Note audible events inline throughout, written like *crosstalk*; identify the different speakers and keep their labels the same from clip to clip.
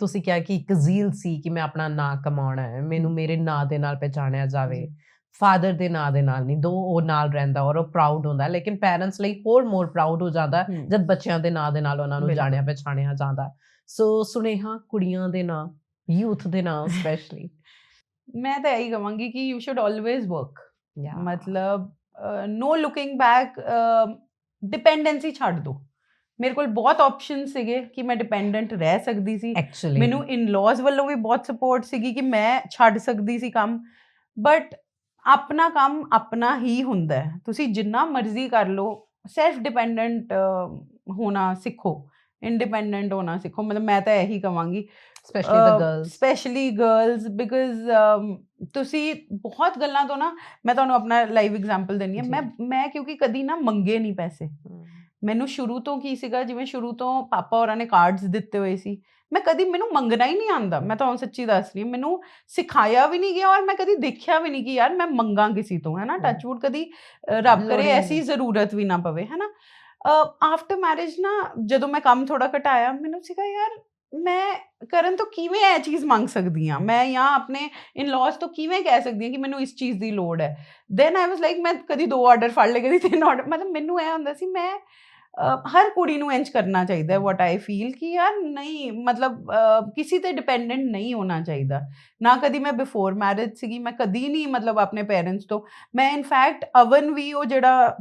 Speaker 1: ਤੁਸੀਂ ਕਿਹਾ ਕਿ ਇੱਕ ਜ਼ੀਲ ਸੀ ਕਿ ਮੈਂ ਆਪਣਾ ਨਾਂ ਕਮਾਉਣਾ ਹੈ ਮੈਨੂੰ ਮੇਰੇ ਨਾਂ ਦੇ ਨਾਲ ਪਛਾਣਿਆ ਜਾਵੇ ਫਾਦਰ ਦੇ ਨਾਂ ਦੇ ਨਾਲ ਨਹੀਂ ਦੋ ਉਹ ਨਾਲ ਰਹਿੰਦਾ ਔਰ ਉਹ ਪ੍ਰਾਊਡ ਹੁੰਦਾ ਲੇਕਿਨ ਪੈਰੈਂਟਸ ਲਈ ਹੋਰ ਮੋਰ ਪ੍ਰਾਊਡ ਹੋ ਜਾਂਦਾ ਜਦ ਬੱਚਿਆਂ ਦੇ ਨਾਂ ਦੇ ਨਾਲ ਉਹਨਾਂ ਨੂੰ। ਜਾਣਿਆ ਪਛਾਣਿਆ ਜਾਂਦਾ ਸੋ ਸੁਨੇਹਾ ਕੁੜੀਆਂ ਦੇ ਨਾਂ ਯੂਥ ਦੇ ਨਾਂ ਸਪੈਸ਼ਲੀ *laughs*
Speaker 2: ਮੈਂ ਤਾਂ ਇਹੀ ਕਹਾਂਗੀ ਕਿ ਯੂ ਸ਼ੁਡ ਆਲਵੇਜ਼ ਵਰਕ ਮਤਲਬ ਨੋ ਲੁਕਿੰਗ ਬੈਕ ਡਿਪੈਂਡੈਂਸੀ ਛੱਡ ਦੋ ਮੇਰੇ ਕੋਲ ਬਹੁਤ ਆਪਸ਼ਨ ਸੀਗੇ ਕਿ ਮੈਂ ਡਿਪੈਂਡੈਂਟ ਰਹਿ ਸਕਦੀ ਸੀ।
Speaker 1: ਐਕਚੁਅਲੀ
Speaker 2: ਮੈਨੂੰ ਇਨ-ਲॉज ਵੱਲੋਂ ਵੀ ਬਹੁਤ ਸਪੋਰਟ ਸੀਗੀ ਕਿ ਮੈਂ ਛੱਡ ਸਕਦੀ ਸੀ ਕੰਮ। ਬਟ ਆਪਣਾ ਕੰਮ ਆਪਣਾ ਹੀ ਹੁੰਦਾ ਹੈ। ਤੁਸੀਂ ਜਿੰਨਾ ਮਰਜ਼ੀ ਕਰ ਲਓ। ਸੈਲਫ ਡਿਪੈਂਡੈਂਟ ਹੋਣਾ ਸਿੱਖੋ। ਇੰਡੀਪੈਂਡੈਂਟ ਹੋਣਾ ਸਿੱਖੋ। ਮਤਲਬ ਮੈਂ ਤਾਂ ਇਹੀ ਕਵਾਂਗੀ।
Speaker 1: Specially the girls
Speaker 2: specially girls because ਤੁਸੀਂ ਬਹੁਤ ਗੱਲਾਂ ਤੋਂ ਨਾ ਮੈਂ ਤੁਹਾਨੂੰ ਆਪਣਾ ਲਾਈਵ ਐਗਜ਼ਾਮਪਲ ਦੇਣੀ ਹੈ। ਮੈਂ ਮੈਂ ਕਿਉਂਕਿ ਕਦੀ ਨਾ ਮੰਗੇ ਨਹੀਂ ਪੈਸੇ। ਮੈਨੂੰ ਸ਼ੁਰੂ ਤੋਂ ਕੀ ਸੀਗਾ? ਜਿਵੇਂ ਸ਼ੁਰੂ ਤੋਂ ਪਾਪਾ ਹੋਰਾਂ ਨੇ ਕਾਰਡਸ ਦਿੱਤੇ ਹੋਏ ਸੀ। ਮੈਂ ਕਦੀ ਮੈਨੂੰ ਮੰਗਣਾ ਹੀ ਨਹੀਂ ਆਂਦਾ ਮੈਂ ਤੁਹਾਨੂੰ ਸੱਚੀ ਦੱਸ ਰਹੀ ਹਾਂ ਮੈਨੂੰ ਸਿਖਾਇਆ ਵੀ ਨਹੀਂ ਗਿਆ ਔਰ ਮੈਂ ਕਦੀ ਦੇਖਿਆ ਵੀ ਨਹੀਂ ਕਿ ਯਾਰ ਮੈਂ ਮੰਗਾ ਕਿਸੇ ਤੋਂ ਹੈ। ਨਾ। ਟੱਚਵੁੱਡ ਕਦੀ ਰੱਬ ਕਰੇ ਐਸੀ। ਜ਼ਰੂਰਤ ਵੀ ਨਾ ਪਵੇ ਹੈ ਨਾ ਆਫਟਰ ਮੈਰਿਜ ਨਾ ਜਦੋਂ ਮੈਂ ਕੰਮ ਥੋੜਾ ਘਟਾਇਆ ਮੈਨੂੰ ਸੀਗਾ ਯਾਰ ਮੈਂ ਕਰਨ ਤੋਂ ਕਿਵੇਂ ਇਹ ਚੀਜ਼ ਮੰਗ ਸਕਦੀ ਹਾਂ? ਮੈਂ ਜਾਂ ਆਪਣੇ ਇਨ-ਲॉज ਤੋਂ ਕਿਵੇਂ ਕਹਿ ਸਕਦੀ ਹਾਂ ਕਿ ਮੈਨੂੰ ਇਸ ਚੀਜ਼ ਦੀ ਲੋੜ ਹੈ? ਦੈਨ ਆਈ ਵਾਸ ਲਾਈਕ ਮੈਂ ਕਦੀ ਦੋ ਆਰਡਰ ਫੜ ਲਏ, ਕਦੀ ਤਿੰਨ ਆਰਡਰ ਮਤਲਬ ਮੈਨੂੰ ਇਹ ਹੁੰਦਾ ਸੀ, ਮੈਂ ਹਰ ਕੁੜੀ ਨੂੰ ਇੰਜ ਕਰਨਾ ਚਾਹੀਦਾ ਹੈ ਵਾਟ ਆਈ ਫੀਲ ਕਿ ਯਾਰ ਨਹੀਂ ਮਤਲਬ ਕਿਸੇ ਤੇ ਡਿਪੈਂਡੈਂਟ ਨਹੀਂ ਹੋਣਾ ਚਾਹੀਦਾ। ਨਾ ਕਦੀ ਮੈਂ ਬਿਫੋਰ ਮੈਰਿਜ ਸੀਗੀ ਮੈਂ ਕਦੀ ਨਹੀਂ ਮਤਲਬ ਆਪਣੇ ਪੇਰੈਂਟਸ ਤੋਂ। ਮੈਂ ਇਨਫੈਕਟ ਅਵਨ ਵੀ ਉਹ ਜਿਹੜਾ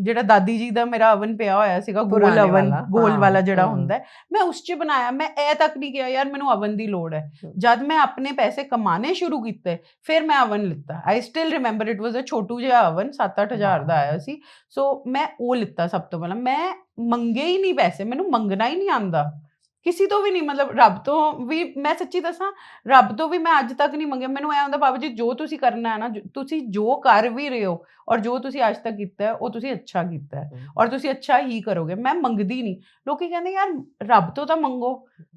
Speaker 2: ਜਿਹੜਾ ਦਾਦੀ ਜੀ ਦਾ ਮੇਰਾ ਅਵਨ ਪਿਆ ਹੋਇਆ ਸੀਗਾ ਗੋਲ ਅਵਨ ਗੋਲ ਵਾਲਾ ਜਿਹੜਾ। ਹੁੰਦਾ ਮੈਂ ਉਸ 'ਚ ਬਣਾਇਆ। ਮੈਂ ਇਹ ਤੱਕ ਨਹੀਂ ਕਿਹਾ ਯਾਰ ਮੈਨੂੰ ਅਵਨ ਦੀ ਲੋੜ ਹੈ। ਜਦ ਮੈਂ ਆਪਣੇ ਪੈਸੇ ਕਮਾਣੇ ਸ਼ੁਰੂ ਕੀਤੇ ਫਿਰ ਮੈਂ ਅਵਨ ਲਿੱਤਾ। I still remember it was a ਛੋਟੂ ਜਿਹਾ ਅਵਨ 7-8000 ਦਾ। ਆਇਆ ਸੀ। ਸੋ ਮੈਂ ਉਹ ਲਿੱਤਾ ਸਭ ਤੋਂ ਪਹਿਲਾਂ। ਮੈਂ ਮੰਗੇ ਹੀ ਨਹੀਂ ਪੈਸੇ ਮੈਨੂੰ ਮੰਗਣਾ ਹੀ ਨਹੀਂ ਆਂਦਾ ਕਿਸੇ ਤੋਂ ਵੀ ਨਹੀਂ ਮਤਲਬ ਰੱਬ ਤੋਂ ਵੀ ਮੈਂ ਸੱਚੀ ਦੱਸਾਂ ਰੱਬ ਤੋਂ ਵੀ ਮੈਂ ਅੱਜ ਤੱਕ ਨਹੀਂ ਮੰਗਿਆ। ਮੈਨੂੰ ਐ ਹੁੰਦਾ ਬਾਬਾ ਜੀ ਜੋ ਤੁਸੀਂ ਕਰਨਾ ਹੈ ਨਾ ਜੋ- ਤੁਸੀਂ ਜੋ ਕਰ ਵੀ ਰਹੇ ਹੋ ਔਰ ਜੋ ਤੁਸੀਂ ਅੱਜ ਤੱਕ ਕੀਤਾ ਹੈ ਉਹ ਤੁਸੀਂ ਅੱਛਾ ਕੀਤਾ ਹੈ ਔਰ ਤੁਸੀਂ ਅੱਛਾ ਹੀ ਕਰੋਗੇ। ਮੈਂ ਮੰਗਦੀ ਨਹੀਂ। ਲੋਕੀ ਕਹਿੰਦੇ ਯਾਰ ਰੱਬ ਤੋਂ ਤਾਂ ਮੰਗੋ।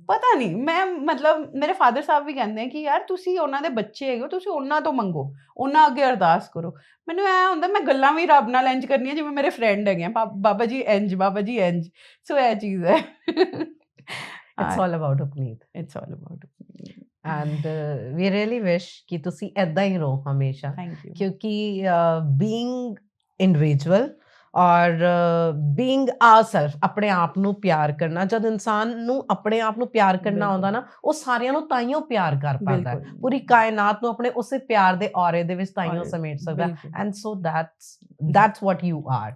Speaker 2: ਪਤਾ ਨਹੀਂ ਮੈਂ ਮਤਲਬ ਮੇਰੇ ਫਾਦਰ ਸਾਹਿਬ ਵੀ ਕਹਿੰਦੇ ਆ ਕਿ ਯਾਰ ਤੁਸੀਂ ਉਹਨਾਂ ਦੇ ਬੱਚੇ ਹੈਗੇ ਹੋ ਤੁਸੀਂ ਉਹਨਾਂ ਤੋਂ ਮੰਗੋ ਉਹਨਾਂ ਅੱਗੇ ਅਰਦਾਸ ਕਰੋ। ਮੈਨੂੰ ਐ ਹੁੰਦਾ ਮੈਂ ਗੱਲਾਂ ਵੀ ਰੱਬ ਨਾਲ ਇੰਜ ਕਰਨੀਆਂ ਜਿਵੇਂ ਮੇਰੇ ਫਰੈਂਡ ਹੈਗੇ ਆ ਬਾ- ਬਾਬਾ ਜੀ ਇੰਜ ਬਾਬਾ ਜੀ ਇੰਜ। ਸੋ ਇਹ ਚੀਜ਼ ਹੈ।
Speaker 1: It's all about Upneet
Speaker 2: it's all about
Speaker 1: and we really wish ਕਿ ਤੁਸੀਂ ਐਦਾਂ ਹੀ ਰਹੋ ਹਮੇਸ਼ਾ ਕਿਉਂਕਿ ਬੀਇੰਗ ਇੰਡੀਵਿਜੂਅਲ ਔਰ ਬੀਇੰਗ ਆਰਸੈਲਫ ਆਪਣੇ ਆਪ ਨੂੰ ਪਿਆਰ ਕਰਨਾ ਜਦ ਇਨਸਾਨ ਨੂੰ ਆਪਣੇ ਆਪ ਨੂੰ ਪਿਆਰ ਕਰਨਾ। ਆਉਂਦਾ ਨਾ ਉਹ ਸਾਰਿਆਂ ਨੂੰ ਤਾਈਓ ਪਿਆਰ ਕਰ ਪਾਉਂਦਾ ਪੂਰੀ ਕਾਇਨਾਤ ਨੂੰ ਆਪਣੇ ਉਸੇ ਪਿਆਰ ਦੇ ਔਰੇ ਦੇ ਵਿੱਚ ਤਾਈਓ ਸਮੇਟ ਸਕਦਾ। And so that's that's what you are